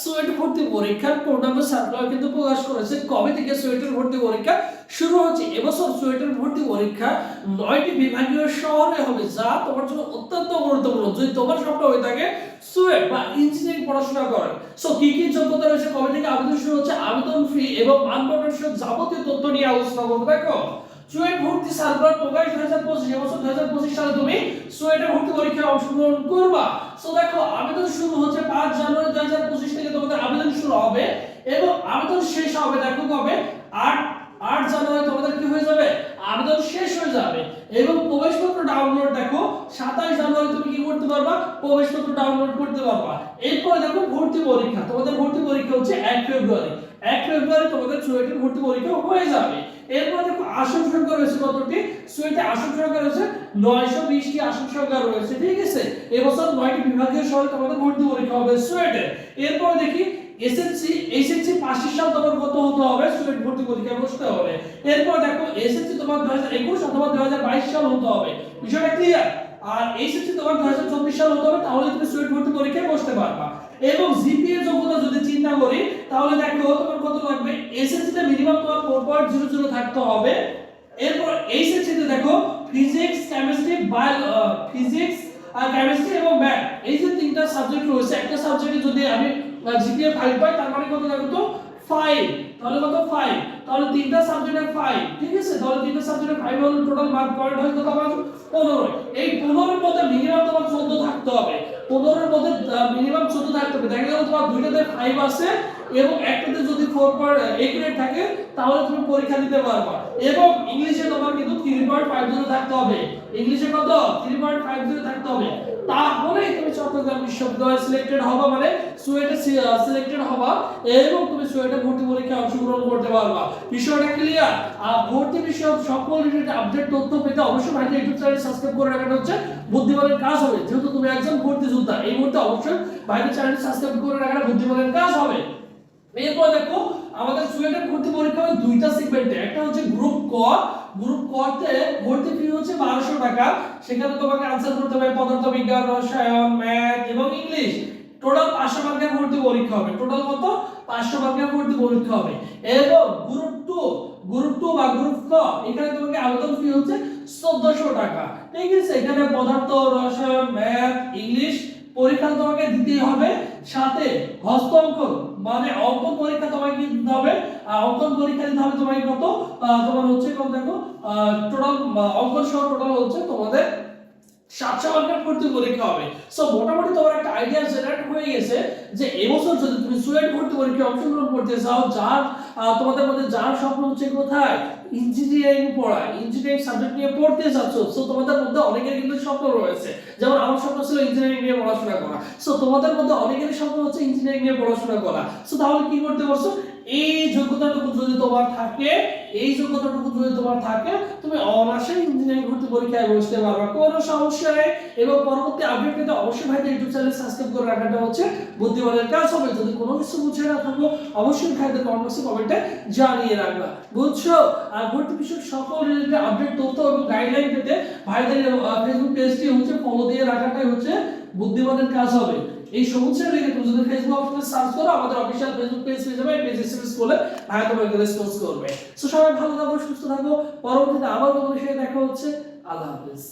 Suit ভর্তি পরীক্ষার পূর্ণাঙ্গ সার্কুলার কিন্তু প্রকাশ করেছে। কবে থেকে সুয়েটের ভর্তি পরীক্ষা শুরু হচ্ছে? এবছর সুয়েটের ভর্তি পরীক্ষা নয়টি বিভাগীয় শহরে হবে, যা তোমার জন্য অত্যন্ত গুরুত্বপূর্ণ। যদি তোমার স্বপ্ন হয়ে থাকে সুয়েট বা ইঞ্জিনিয়ারিং পড়াশোনা করেন সো কি কি যোগ্যতা রয়েছে? কবে থেকে আবেদন শুরু হচ্ছে? আবেদন ফি এবং সহ যাবতীয় তথ্য নিয়ে আলোচনা করব। দেখো, সুয়েট ভর্তি সার্কুলার প্রকাশ দুই হাজার পঁচিশ, এবছর দুই হাজার পঁচিশ সালে তুমি সুয়েটের ভর্তি পরীক্ষায় অংশগ্রহণ করবা। সো দেখো, আবেদন শুরু হচ্ছে পাঁচ জানুয়ারি দুই হাজার পঁচিশ থেকে তোমাদের আবেদন শুরু হবে এবং আবেদন শেষ হবে, দেখো কবে? আট আট জানুয়ারি তোমাদের কি হয়ে যাবে? আবেদন শেষ হয়ে যাবে এবং প্রবেশপত্র ডাউনলোড দেখো, সাতাশ জানুয়ারি তুমি কি করতে পারবা? প্রবেশপত্র ডাউনলোড করতে পারবা। এরপরে দেখো ভর্তি পরীক্ষা, তোমাদের ভর্তি পরীক্ষা হচ্ছে এক ফেব্রুয়ারি। এক ফেব্রুয়ারি তোমাদের সুয়েটের ভর্তি পরীক্ষা হয়ে যাবে। এরপর দেখো আসন সংখ্যা রয়েছে কতটি? সুয়েটে আসন সংখ্যা রয়েছে নয়শো বিশটি আসন সংখ্যা রয়েছে, ঠিক আছে? এবছর নয়টি বিভাগীয় শহরে তোমাদের ভর্তি পরীক্ষা হবে সুয়েটে। এরপর দেখি এসএসসি এসএসসি পাশের সাল তোমার কত হতে হবে? সুয়েট ভর্তি পরীক্ষায় বসতে হবে। এরপর দেখো এসএসসি তোমার দু হাজার একুশ অথবা দু হাজার বাইশ সাল হতে হবে। বিষয়টা ক্লিয়ার আর এইচএসসি তোমার দু হাজার চব্বিশ সাল হতে হবে, তাহলে তুমি সুয়েট ভর্তি পরীক্ষায় বসতে পারবা। এবং জিপিএ যোগ্যতা যদি চিন্তা করি, তাহলে দেখো, তোমার কত লাগবে? এসএসসি তে মিনিমাম তোমার 4.00 থাকতে হবে। এরপর এইচএসসি তে দেখো ফিজিক্স কেমিস্ট্রি বায়ো ফিজিক্স আর কেমিস্ট্রি এবং ম্যাথ এই যে তিনটা সাবজেক্ট রয়েছে, একটা সাবজেক্টে যদি আমি জিপিএ 5 পাই, তার মানে কত লাগবে তো? 5 তাহলে কত? 5 তাহলে তিনটা সাবজেক্টে 5 ঠিক আছে? তাহলে তিনটা সাবজেক্টে 5 হলে টোটাল মার্ক পয়েন্ট হয় কত আমার 15 এই 15 এর মধ্যে মিনিমাম তোমার 14 থাকতে হবে। 15 এর মধ্যে মিনিমাম 14 থাকতে হবে। দেখা গেল তোমার দুইটাতে 5 আছে এবং একটাতে যদি 4.8 গ্রেড থাকে, তাহলে তুমি পরীক্ষা দিতে পারবা। এবং ইংলিশে তোমার কিন্তু 3.50 থাকতে হবে। ইংলিশে কত? 3.50 থাকতে হবে। তাহলেই তুমি চট্টগ্রাম বিশ্ববিদ্যালয়ে সিলেক্টেড হবা মানে সুয়েটে সিলেক্টেড হবা এবং তুমি সুয়েটে ভর্তি পরীক্ষায় অংশগ্রহণ করতে পারবা। বিষয়টা ক্লিয়ার আর ভর্তি বিষয়ক সকল রিলেটেড আপডেট তথ্য পেতে অবশ্যই ভাইকে ইউটিউব চ্যানেল সাবস্ক্রাইব করে রাখাটা হচ্ছে বুদ্ধিমানের কাজ হবে। যেহেতু তুমি একজন ভর্তি যোদ্ধা, এই মুহূর্তে অবশ্যই ভাইকে চ্যানেল সাবস্ক্রাইব করে রাখাটা বুদ্ধিমানের কাজ হবে। এরপর দেখো, আমাদের সুয়েটের ভর্তি পরীক্ষা হয় দুইটা সেগমেন্টে একটা হচ্ছে গ্রুপ ক। গ্রুপ ক তে ভর্তি ফি হচ্ছে 1200 টাকা। সেখানে তোমাকে আনসার করতে হবে পদার্থবিজ্ঞান, রসায়ন ম্যাথ এবং ইংলিশ টোটাল 500 মার্কের ভর্তি পরীক্ষা হবে। টোটাল কত? 500 মার্কের ভর্তি পরীক্ষা হবে। এবং গ্রুপ 2 গ্রুপ 2 বা গ্রুপ ক, এখানে তোমাকে আবেদন ফি হচ্ছে 1400 টাকা। ঠিক আছে? এখানে পদার্থ, রসায়ন ম্যাথ ইংলিশ পরীক্ষা তোমাকে দিতেই হবে। সাথে হস্ত অঙ্কন মানে অঙ্কন পরীক্ষা তোমাকে দিতে হবে। আর অঙ্কন পরীক্ষা দিতে হবে তোমাকে কত? তোমার হচ্ছে কত দেখো? টোটাল অঙ্কন সহ টোটাল হচ্ছে তোমাদের সাতশো মার্কের ভর্তি পরীক্ষা হবে। সো মোটামুটি তোমার একটা আইডিয়া জেনারেট হয়ে গেছে যে এবছর যদি তুমি সুয়েট ভর্তি পরীক্ষায় অংশগ্রহণ করতে চাও যার তোমাদের মধ্যে যার স্বপ্ন হচ্ছে কোথায়? ইঞ্জিনিয়ারিং পড়া ইঞ্জিনিয়ারিং সাবজেক্ট নিয়ে পড়তে চাচ্ছ সো তোমাদের মধ্যে অনেকের কিন্তু স্বপ্ন রয়েছে। যেমন আমার স্বপ্ন ছিল ইঞ্জিনিয়ারিং নিয়ে পড়াশোনা করা। সো তোমাদের মধ্যে অনেকেরই স্বপ্ন হচ্ছে ইঞ্জিনিয়ারিং নিয়ে পড়াশোনা করা। সো তাহলে কি করতে পারছ এই যোগ্যতাটুকু যদি তোমার থাকে এই যোগ্যতাটুকু যদি তোমার থাকে, তুমি অনায়াসে ইঞ্জিনিয়ারিং ভর্তি পরীক্ষায় বসতে পারবে। কোনো সমস্যা নেই। এবং পরবর্তী আপডেট পেতে অবশ্যই ভাইদের ইউটিউব চ্যানেল সাবস্ক্রাইব করে রাখাটা হচ্ছে বুদ্ধিমানের কাজ হবে। যদি কোনো কিছু বুঝে না থাকো, অবশ্যই ভাইদের কমেন্ট বক্সে কমেন্টে জানিয়ে রাখবা। বুঝছ? আর ভর্তি বিষয়ক সকল রিলেটেড আপডেট তথ্য এবং গাইডলাইন পেতে ভাইদের ফেসবুক পেজটি হচ্ছে ফলো দিয়ে রাখাটাই হচ্ছে বুদ্ধিমানের কাজ হবে। এই সমস্যা লিখে তুমি যদি ফেসবুক অপশনে সার্চ করো, আমাদের অফিসিয়াল ফেসবুক পেজ পেয়ে যাবে পেজ এসএমএস করলে ভাই তোমাকে রেসপন্স করবে। সো সবাই ভালো থাকো, সুস্থ থাকো, পরবর্তীতে আবার কোনো সাথে দেখা হচ্ছে, আল্লাহ হাফেজ।